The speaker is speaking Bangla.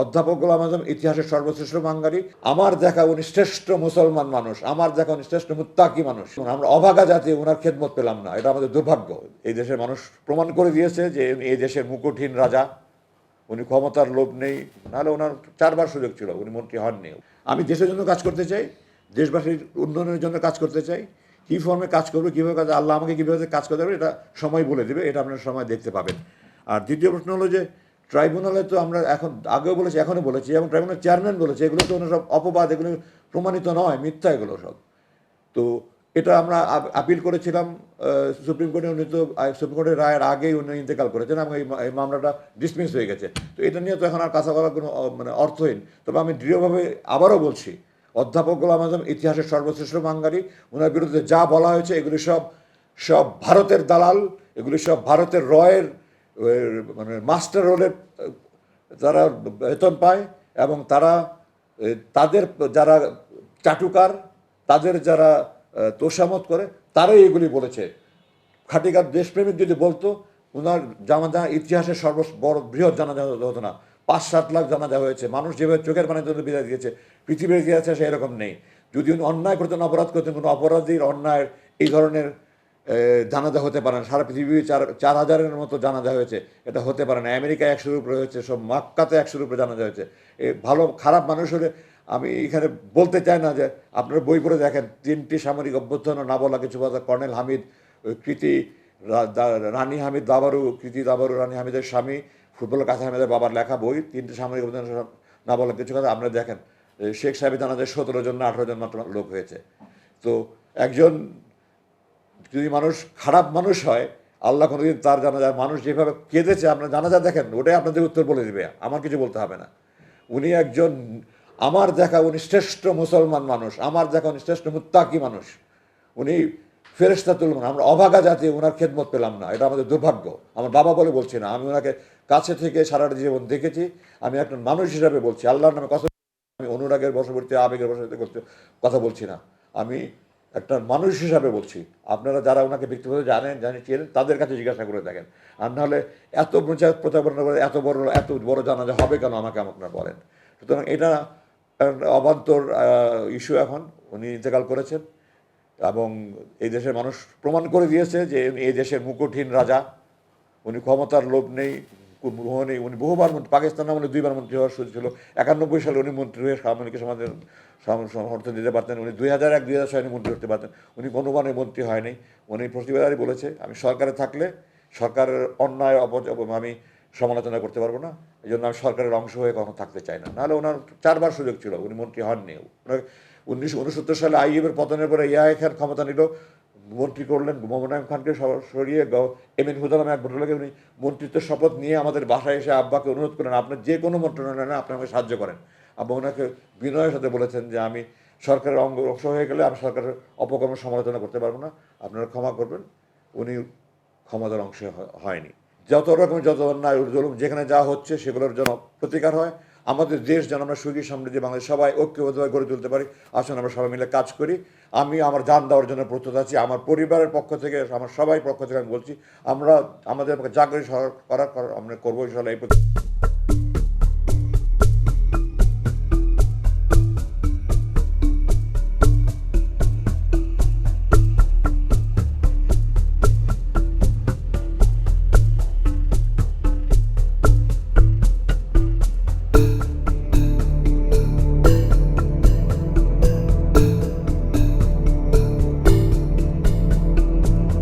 অধ্যাপক গোলাম আজম ইতিহাসের সর্বশ্রেষ্ঠ বাঙালি। আমার দেখা উনি শ্রেষ্ঠ মুসলমান মানুষ, আমার দেখা উনি শ্রেষ্ঠ মুত্তাকি মানুষ। আমরা অভাগা জাতি ওনার খেদমত পেলাম না, এটা আমাদের দুর্ভাগ্য। এই দেশের মানুষ প্রমাণ করে দিয়েছে যে এই দেশের মুকুটহীন রাজা, উনি ক্ষমতার লোভ নেই, নাহলে ওনার চারবার সুযোগ ছিল, উনি মন্ত্রী হননি। আমি দেশের জন্য কাজ করতে চাই, দেশবাসীর উন্নয়নের জন্য কাজ করতে চাই। কী ফর্মে কাজ করবে, কীভাবে কাজ আল্লাহ আমাকে কীভাবে কাজ করতে হবে এটা সময় বলে দেবে, এটা আপনার সময় দেখতে পাবেন। আর দ্বিতীয় প্রশ্ন হলো যে ট্রাইব্যুনালে তো আমরা এখন, আগেও বলেছি, এখনও বলেছি, এবং ট্রাইব্যুনাল চেয়ারম্যান বলেছে, এগুলো তো সব অপবাদ, এগুলো প্রমাণিত নয়, মিথ্যা এগুলো সব। তো এটা আমরা আপিল করেছিলাম সুপ্রিম কোর্টে উনি তো সুপ্রিম কোর্টের রায়ের আগেই উনি ইন্তেকাল করেছেন, এবং এই মামলাটা ডিসমিস হয়ে গেছে। তো এটা নিয়ে তো এখন আর কাছা করার কোনো মানে অর্থহীন। তবে আমি দৃঢ়ভাবে আবারও বলছি, অধ্যাপক গোলাম আজম ইতিহাসের সর্বশ্রেষ্ঠ বাঙালি ওনার বিরুদ্ধে যা বলা হয়েছে, এগুলি সব সব ভারতের দালাল, এগুলি সব ভারতের রয়ের মানে মাস্টার রোলের তারা বেতন পায় এবং তারা তাদের যারা চাটুকার, তাদের যারা তোষামত করে, তারাই এগুলি বলেছে। খাটিকার দেশপ্রেমিক যদি বলতো ওনার জানা জানা ইতিহাসের সর্ব বড় বৃহৎ জানা হতো না। পাঁচ সাত লাখ জানা জানাজা হয়েছে। মানুষ যেভাবে চোখের পানি জন্য বিদায় দিয়েছে, পৃথিবীর ইতিহাসে সেরকম নেই। যদি উনি অন্যায় করতেন, অপরাধ করতেন, কোনো অপরাধীর অন্যায়ের এই ধরনের জানাজা হতে পারে না। সারা পৃথিবী চার চার হাজারের মতো জানাজা হয়েছে। এটা হতে পারে না। আমেরিকায় একশোর উপরে হয়েছে, সব মাক্কাতে একশোর উপরে জানাজা হয়েছে। এ, ভালো, খারাপ মানুষ হলে আমি এখানে বলতে চাই না যে, আপনার বই পড়ে দেখেন, তিনটি সামরিক অভ্যর্থন না বলা কিছু কথা কর্নেল হামিদ কৃতি রানী হামিদ দাবারু কৃতি দাবারু রানী হামিদের স্বামী ফুটবল কাছে হামিদের বাবার লেখা বই। তিনটি সামরিক অভ্যর্থন না বলা কিছু কথা আপনারা দেখেন। শেখ সাহেবের জানাজা সতেরো জন না আঠেরো জন মাত্র লোক হয়েছে। তো একজন যদি মানুষ খারাপ মানুষ হয়, আল্লাহ কোনোদিন তার জানাজার মানুষ যেভাবে কেঁদেছে আপনার জানাজা দেখেন, ওটাই আপনাদের উত্তর বলে দেবে, আমার কিছু বলতে হবে না। উনি একজন, আমার দেখা উনি শ্রেষ্ঠ মুসলমান মানুষ, আমার দেখা উনি শ্রেষ্ঠ মুত্তাকি মানুষ। উনি ফেরেস্তা তুলবেন আমরা অভাগা জাতি, ওনার খেদমত পেলাম না, এটা আমাদের দুর্ভাগ্য। আমার বাবা বলে বলছি না আমি ওনাকে কাছে থেকে সারাটা জীবন দেখেছি, আমি একজন মানুষ হিসাবে বলছি, আল্লাহর নামে কথা আমি অনুরাগের বশবর্তী, আবেগের বশবর্তী কথা বলছি না। আমি একটা মানুষ হিসাবে বলছি। আপনারা যারা ওনাকে ব্যক্তিগত জানেন, জানি, চেনেন, তাদের কাছে জিজ্ঞাসা করে দেখেন। আর নাহলে এত প্রচার প্রতারণা করে, এত বড় এত বড় জানাজা হবে কেন আমাকে আপনারা বলেন? সুতরাং এটা অবান্তর ইস্যু এখন। উনি ইন্তেকাল করেছেন এবং এই দেশের মানুষ প্রমাণ করে দিয়েছে যে এই দেশের মুকুটহীন রাজা, উনি ক্ষমতার লোভ নেই মোহ নেই উনি বহুবার মন্ত্রী, পাকিস্তান আমলে দুইবার মন্ত্রী হওয়ার সুযোগ ছিল। একানব্বই সালে উনি মন্ত্রী হয়ে সামরিক সমাজের সমর্থন দিতে পারতেন। উনি দুই হাজার এক, দুই হাজার ছয় মন্ত্রী হতে পারতেন। উনি কোনোবারে মন্ত্রী হয়নি। উনি প্রতিবারই বলেছে, আমি সরকারে থাকলে সরকারের অন্যায় অপচ আমি সমালোচনা করতে পারব না। এই জন্য আমি সরকারের অংশ হয়ে কখনো থাকতে চাই না। নাহলে ওনার চারবার সুযোগ ছিল। উনি মন্ত্রী হননি। উনিশশো উনসত্তর সালে আইএমের পতনের পরে ইয়াহ খান ক্ষমতা নিল। মন্ত্রী করলেন, মোহাম্মদ খানকে সরিয়ে এম এন হুদালাম এক ভদ্রলোকে উনি মন্ত্রিত্বের শপথ নিয়ে আমাদের বাসায় এসে আব্বাকে অনুরোধ করেন আপনার যে কোনো মন্ত্রণালয়ে আপনি আমাকে সাহায্য করেন। আব্বা ওনাকে বিনয়ের সাথে বলেছেন যে, আমি সরকারের অঙ্গ অংশ হয়ে গেলে আমি সরকারের অপকর্মের সমালোচনা করতে পারব না, আপনারা ক্ষমা করবেন। উনি ক্ষমতার অংশ হয়- হয়নি। যত রকম যত অন্যায় জুলুম যেখানে যা হচ্ছে সেগুলোর জন্য প্রতিকার হয়। আমাদের দেশ যেন আমরা সুখী সমৃদ্ধি বাংলাদেশ, সবাই ঐক্যবদ্ধভাবে গড়ে তুলতে পারি। আসুন আমরা সবাই মিলে কাজ করি। আমি আমার যান দেওয়ার জন্য প্রস্তুত আছি। আমার পরিবারের পক্ষ থেকে, আমার সবাই পক্ষ থেকে আমি বলছি, আমরা আমাদের জাগরি করে করার আমরা করব ইনশাল্লাহ এই